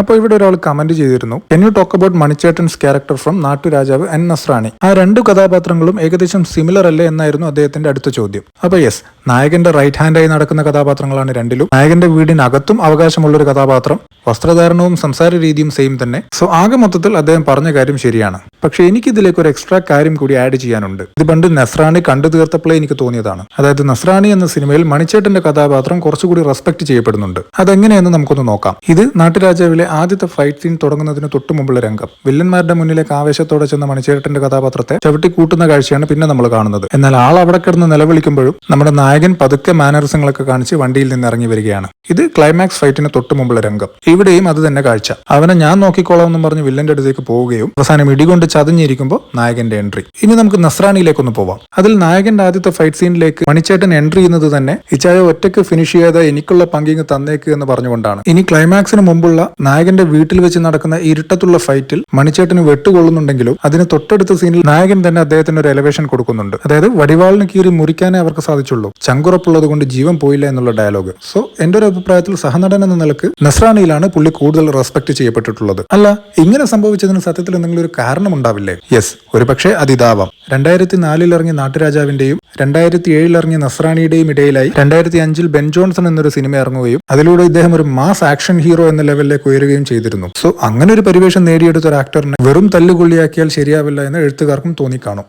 അപ്പോൾ ഇവിടെ ഒരാൾ കമന്റ് ചെയ്തിരുന്നു. Can you talk about മണിച്ചേട്ടൻസ് character from Naatturajavu and Nasrani ആ രണ്ടു കഥാപാത്രങ്ങളും ഏകദേശം സിമിലർ അല്ലേ എന്നായിരുന്നു അദ്ദേഹത്തിന്റെ അടുത്ത ചോദ്യം. അപ്പൊ യെസ് നായകന്റെ റൈറ്റ് ഹാൻഡായി നടക്കുന്ന കഥാപാത്രങ്ങളാണ് രണ്ടിലും. നായകന്റെ വീടിനകത്തും അവകാശമുള്ള ഒരു കഥാപാത്രം വസ്ത്രധാരണവും സംസാര രീതിയും സെയിം തന്നെ. സോ ആകെ മൊത്തത്തിൽ അദ്ദേഹം പറഞ്ഞ കാര്യം ശരിയാണ്. പക്ഷെ എനിക്ക് ഇതിലേക്ക് ഒരു എക്സ്ട്രാ കാര്യം കൂടി ആഡ് ചെയ്യാനുണ്ട്. ഇത് പണ്ട് നസ്രാണി കണ്ടു തീർത്തപ്പോഴേ എനിക്ക് തോന്നിയതാണ്. അതായത് നസ്രാണി എന്ന സിനിമയിൽ മണിച്ചേട്ടന്റെ കഥാപാത്രം കുറച്ചുകൂടി റെസ്പെക്ട് ചെയ്യപ്പെടുന്നുണ്ട്. അതെങ്ങനെയെന്ന് നമുക്കൊന്ന് നോക്കാം. ഇത് നാട്ടുരാജാവിലെ ആദ്യത്തെ ഫൈറ്റ് സീൻ തുടങ്ങുന്നതിന് തൊട്ട് മുമ്പുള്ള രംഗം. വില്ലന്മാരുടെ മുന്നിലേക്ക് ആവേശത്തോടെ ചെന്ന മണിച്ചേട്ടന്റെ കഥാപാത്രത്തെ ചവിട്ടി കൂട്ടുന്ന കാഴ്ചയാണ് പിന്നെ നമ്മൾ കാണുന്നത്. എന്നാൽ ആൾ അവിടെ കിടന്ന് നിലവിളിക്കുമ്പോഴും നമ്മുടെ നായകൻ പതുക്കെ മാനറിസങ്ങളൊക്കെ കാണിച്ച് വണ്ടിയിൽ നിന്ന് ഇറങ്ങി വരികയാണ്. ഇത് ക്ലൈമാക്സ് ഫൈറ്റിന് തൊട്ട് മുമ്പുള്ള രംഗം. ഇവിടെയും അത് തന്നെ കാഴ്ച. അവനെ ഞാൻ നോക്കിക്കോളാം എന്നും പറഞ്ഞ് വില്ലന്റെ അടുത്തേക്ക് പോവുകയും അവസാനം ഇടികൊണ്ട് ചതഞ്ഞിരിക്കുമ്പോൾ നായകന്റെ എൻട്രി ഇനി നമുക്ക് നസ്രാണിയിലേക്ക് ഒന്ന് പോവാം. അതിൽ നായകന്റെ ആദ്യത്തെ ഫൈറ്റ് സീനിലേക്ക് മണിച്ചേട്ടൻ എൻട്രി ചെയ്യുന്നത് തന്നെ ഇച്ചായ ഒറ്റയ്ക്ക് ഫിനിഷ് ചെയ്യാതെ എനിക്കുള്ള പങ്കിങ് തന്നേക്ക് എന്ന് പറഞ്ഞുകൊണ്ടാണ്. ഇനി ക്ലൈമാക്സിന് മുമ്പുള്ള നായകന്റെ വീട്ടിൽ വെച്ച് നടക്കുന്ന ഇരുട്ടത്തുള്ള ഫൈറ്റിൽ മണിച്ചേട്ടന് വെട്ടുകൊള്ളുന്നുണ്ടെങ്കിലും അതിന് തൊട്ടടുത്ത സീനിൽ നായകൻ തന്നെ അദ്ദേഹത്തിന് ഒരു എലവേഷൻ കൊടുക്കുന്നുണ്ട്. അതായത് വടിവാളിന് കീറി മുറിക്കാനേ അവർക്ക് സാധിച്ചുള്ളൂ. ചങ്കുറപ്പുള്ളത് കൊണ്ട് ജീവൻ പോയില്ല എന്നുള്ള ഡയലോഗ്. സോ എന്റെ ഒരു അഭിപ്രായത്തിൽ സഹനടൻ എന്ന നിലയ്ക്ക് നസ്രാണിയിലാണ് പുള്ളി കൂടുതൽ റെസ്പെക്ട് ചെയ്യപ്പെട്ടിട്ടുള്ളത്. അല്ല ഇങ്ങനെ സംഭവിച്ചതിന് സത്യത്തിൽ എന്തെങ്കിലും ഒരു കാരണം ഉണ്ടാവില്ലേ? യെസ് ഒരു പക്ഷേ അതിതാവാം. രണ്ടായിരത്തി നാലിൽ ഇറങ്ങിയ നാട്ടുരാജാവിന്റെയും രണ്ടായിരത്തി ഏഴിൽ ഇറങ്ങിയ നസ്രാണിയുടെയും ഇടയിലായി രണ്ടായിരത്തി അഞ്ചിൽ ബെൻ ജോൺസൺ എന്നൊരു സിനിമ ഇറങ്ങുകയും അതിലൂടെ ഇദ്ദേഹം ഒരു മാസ് ആക്ഷൻ ഹീറോ എന്ന ലെവലിലേക്ക് ഉയരുകയും ചെയ്തിരുന്നു. സോ അങ്ങനെ ഒരു പരിവേഷം നേടിയെടുത്ത ഒരു ആക്ടറിനെ വെറും തല്ലുകൊള്ളിയാക്കിയാൽ ശരിയാവില്ല എന്ന് എഴുത്തുകാർക്കും തോന്നിക്കാണും.